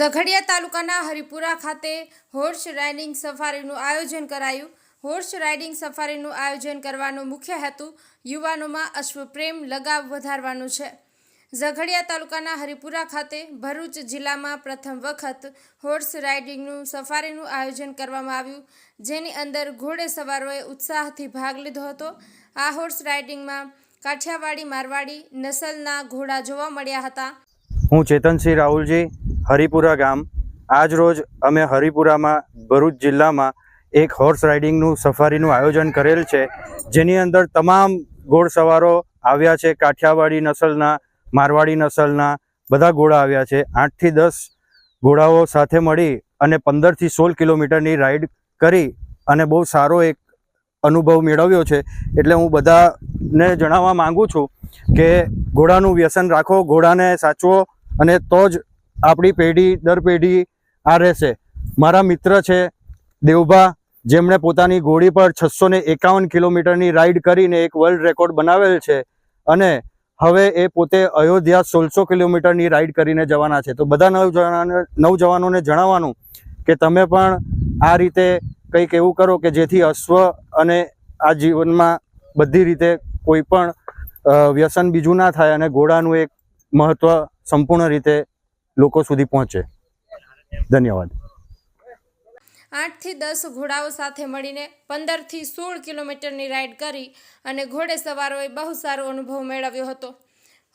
ઝઘડિયા તાલુકાના હરિપુરા ખાતે horse riding સફારીનું આયોજન કરાયું. હોર્સ રાઇડિંગ સફારીનું આયોજન કરવાનો મુખ્ય હેતુ યુવાનોમાં અશ્વપ્રેમ લગાવ વધારવાનો છે. ઝઘડિયા તાલુકાના હરિપુરા ખાતે ભરૂચ જિલ્લામાં પ્રથમ વખત હોર્સ રાઇડિંગનું સફારીનું આયોજન કરવામાં આવ્યું, જેની અંદર ઘોડે સવારોએ ઉત્સાહથી ભાગ લીધો હતો. આ હોર્સ રાઇડિંગમાં કાઠિયાવાડી, મારવાડી, નસલના ઘોડા જોવા મળ્યા હતા. હું ચેતનસિંહ રાહુલજી હરિપુરા ગામ. આજ રોજ અમે હરિપુરામાં ભરૂચ જિલ્લામાં એક હોર્સ રાઇડિંગનું સફારીનું આયોજન કરેલ છે. જેની અંદર તમામ ઘોડસવારો આવ્યા છે. કાઠિયાવાડી નસલના, મારવાડી નસલના બધા ઘોડા આવ્યા છે. આઠથી દસ ઘોડાઓ સાથે મળી અને પંદરથી સોળ કિલોમીટરની રાઈડ કરી અને બહુ સારો એક અનુભવ મેળવ્યો છે. એટલે હું બધાને જણાવવા માગું છું કે ઘોડાનું વ્યસન રાખો, ઘોડાને સાચવો અને તો જ આપણી પેઢી, દર પેઢી આ રહેશે. મારા મિત્ર છે દેવભા, જેમણે પોતાની ઘોડી પર છસો ને એકાવન કિલોમીટરની રાઈડ કરીને એક વર્લ્ડ રેકોર્ડ બનાવેલ છે અને હવે એ પોતે અયોધ્યા સોળસો કિલોમીટરની રાઈડ કરીને જવાના છે. તો બધા નવજવાન નવજવાનોને જણાવવાનું કે તમે પણ આ રીતે કંઈક એવું કરો કે જેથી અશ્વ અને આ જીવનમાં બધી રીતે કોઈ પણ વ્યસન બીજું ના થાય અને ઘોડાનું એક મહત્વ સંપૂર્ણ રીતે લોકો સુધી પહોંચે. ધન્યવાદ. આઠથી દસ ઘોડાઓ સાથે મળીને પંદરથી સોળ કિલોમીટરની રાઈડ કરી અને ઘોડે સવારોએ બહુ સારો અનુભવ મેળવ્યો હતો.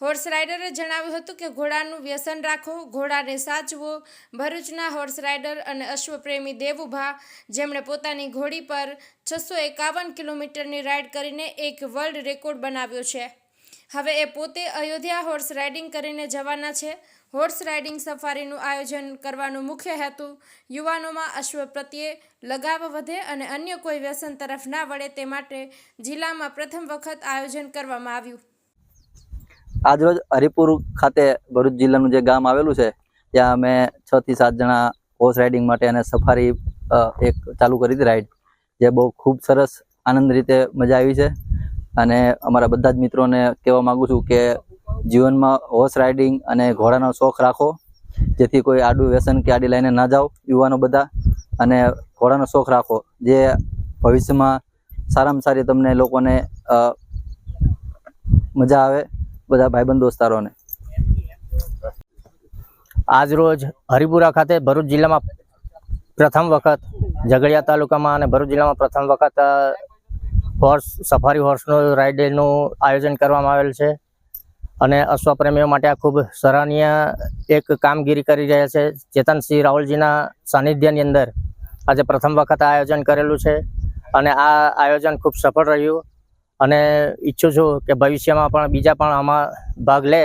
હોર્સ રાઇડરે જણાવ્યું હતું કે ઘોડાનું વ્યસન રાખો, ઘોડાને સાચવો, ભરૂચના હોર્સ રાઇડર અને અશ્વપ્રેમી દેવુભા, જેમણે પોતાની ઘોડી પર છસો એકાવન કિલોમીટરની રાઈડ કરીને એક વર્લ્ડ રેકોર્ડ બનાવ્યો છે. હવે એ પોતે અયોધ્યા હોર્સ રાઇડિંગ કરીને જવાના છે. હોર્સ રાઇડિંગ સફારીનું આયોજન કરવાનો મુખ્ય હેતુ યુવાનોમાં અશ્વ પ્રત્યે લગાવ વધે અને અન્ય કોઈ વ્યસન તરફ ના વળે તે માટે જિલ્લામાં પ્રથમ વખત આયોજન કરવામાં આવ્યું. આજરોજ હરિપુર ખાતે ભરૂચ જિલ્લાનું જે ગામ આવેલું છે, ત્યાં અમે છ થી સાત જણા હોર્સ રાઇડિંગ માટે અને સફારી એક ચાલુ કરી હતી રાઇડ, જે બહુ ખૂબ સરસ આનંદ રીતે મજા આવી છે. અને અમારા બધા જ મિત્રોને કહેવા માગું છું કે જીવનમાં હોર્સ રાઇડિંગ અને ઘોડાનો શોખ રાખો. જેથી કોઈ આડું વ્યસન કે આડી લાઈને ના જાઓ, યુવાનો બધા. અને ઘોડાનો શોખ રાખો. જે ભવિષ્યમાં સારામાં સારી તમને લોકોને મજા આવે, બધા ભાઈબંધ દોસ્તારોને. આજ રોજ હરિપુરા ખાતે ભરૂચ જિલ્લામાં પ્રથમ વખત ઝઘડિયા તાલુકામાં અને ભરૂચ જિલ્લામાં પ્રથમ વખત હોર્સ સફારી હોર્સનું રાઇડનું આયોજન કરવામાં આવેલ છે. અને અશ્વપ્રેમીઓ માટે આ ખૂબ સરાહનીય એક કામગીરી કરી રહ્યા છે. ચેતનસિંહ રાહુલજીના સાનિધ્યની અંદર આજે પ્રથમ વખત આયોજન કરેલું છે અને આ આયોજન ખૂબ સફળ રહ્યું અને ઈચ્છું છું કે ભવિષ્યમાં પણ બીજા પણ આમાં ભાગ લે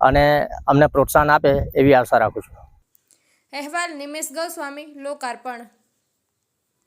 અને અમને પ્રોત્સાહન આપે એવી આશા રાખું છું. અહેવાલ નિમેશ ગૌસ્વામી, લોકાર્પણ.